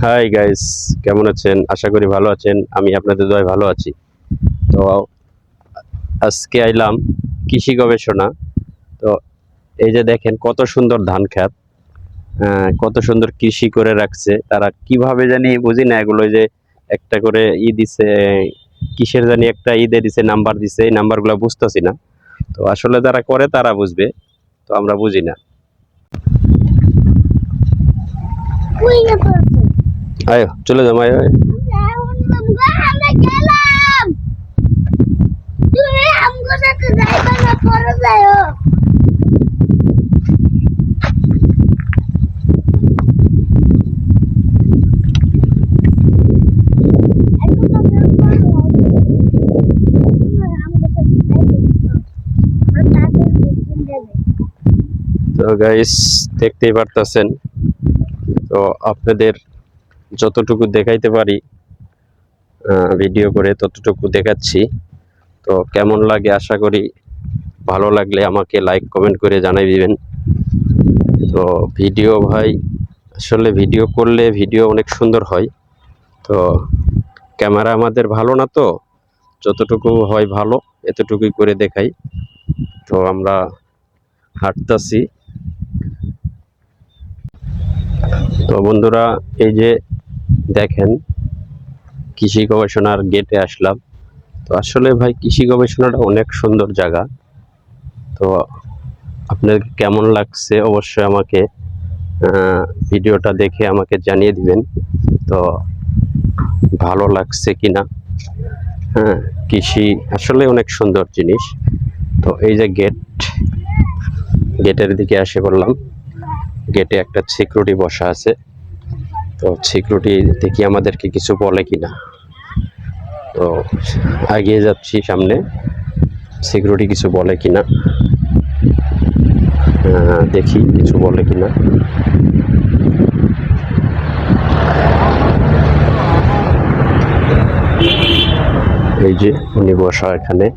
Hi guys কেমন আছেন? আশা করি ভালো আছেন। আমি আপনাদের দয় ভালো আছি। তো আজকে আইলাম কৃষি গবেষণা। তো এই যে দেখেন কত সুন্দর ধান আহ, কত সুন্দর কৃষি করে রাখছে। তারা কীভাবে জানি বুঝি না এগুলো যে একটা করে ই দিছে কিসের জানি একটা ঈদে দিছে নাম্বার দিছে এই নাম্বারগুলো বুঝতেছি না। তো আসলে যারা করে তারা বুঝবে। তো আমরা বুঝি না। আয় চলে যাও আয়। তো গাইস দেখতেই পারতেছেন। তো আপনাদের যতটুকু দেখাইতে পারি ভিডিও করে ততটুকু দেখাচ্ছি। তো কেমন লাগে আশা করি, ভালো লাগলে আমাকে লাইক কমেন্ট করে জানাই দিবেন। তো ভিডিও ভাই, আসলে ভিডিও করলে ভিডিও অনেক সুন্দর হয়। তো ক্যামেরা আমাদের ভালো না তো, যতটুকু হয় ভালো, এতটুকুই করে দেখাই। তো আমরা হাঁটতাছি। তো বন্ধুরা, এই যে দেখেন, কৃষি গবেষণার গেটে আসলাম। তো আসলে ভাই, কৃষি গবেষণাটা অনেক সুন্দর জায়গা। তো আপনার কেমন লাগছে অবশ্যই আমাকে ভিডিওটা দেখে আমাকে জানিয়ে দিবেন। তো ভালো লাগছে কি না হ্যাঁ কৃষি আসলে অনেক সুন্দর জিনিস। তো এই যে গেট গেটের দিকে আসে বললাম গেটে একটা সিকিউরিটি বসা আছে। তো সিকিউরিটি দেখি আমাদেরকে কিছু বলে কিনা। তো এগিয়ে যাচ্ছি সামনে। সিকিউরিটি কিছু বলে কিনা। আহ, দেখি কিছু বলে কিনা। এই যে উনি বসা এখানে।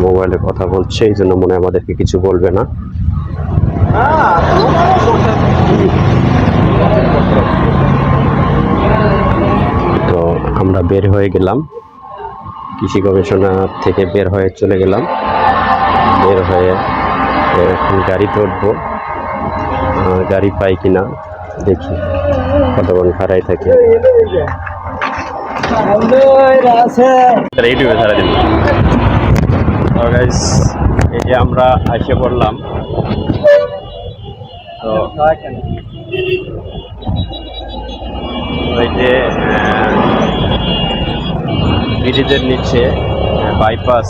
মোবাইলে কথা বলছে এই জন্য মনে আমাদেরকে কিছু বলবে না। তো আমরা বের হয়ে গেলাম। কৃষি গবেষণা থেকে বের হয়ে চলে গেলাম। বের হয়ে এখন গাড়িতে উঠবো গাড়ি পাই কিনা দেখি। কতক্ষণ খারাই থাকে। এই যে আমরা এসে পড়লাম। তো ওই যে ব্রিজের নিচে বাইপাস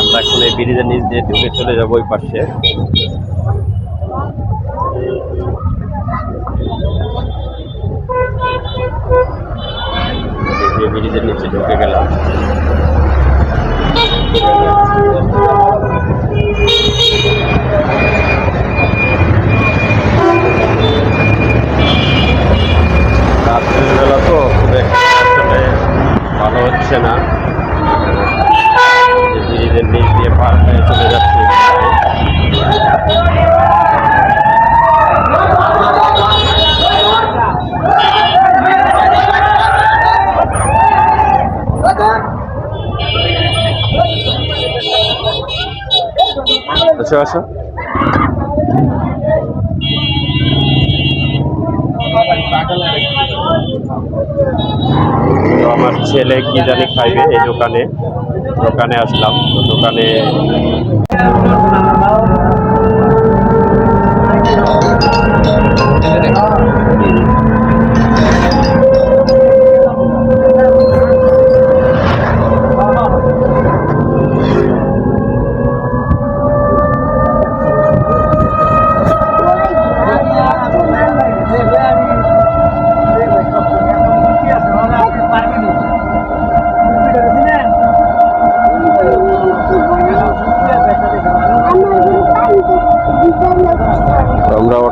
আমরা এখন এই ব্রিজের নিচ দিয়ে ঢুকে চলে যাব ওই পাশে। ব্রিজের নিচে ঢুকে গেলাম। রাত্রের বেলা তো খুব একটা আসলে ভালো হচ্ছে না যে যাচ্ছে আচ্ছা তো আমার ছেলে কি জানি খাইবে এই দোকানে। দোকানে আসলাম দোকানে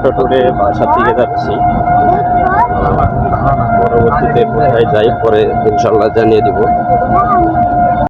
অটো টুরে বাসার দিকে যাচ্ছি। পরবর্তীতে কোথায় যাই পরে ইনশাল্লাহ জানিয়ে দিব।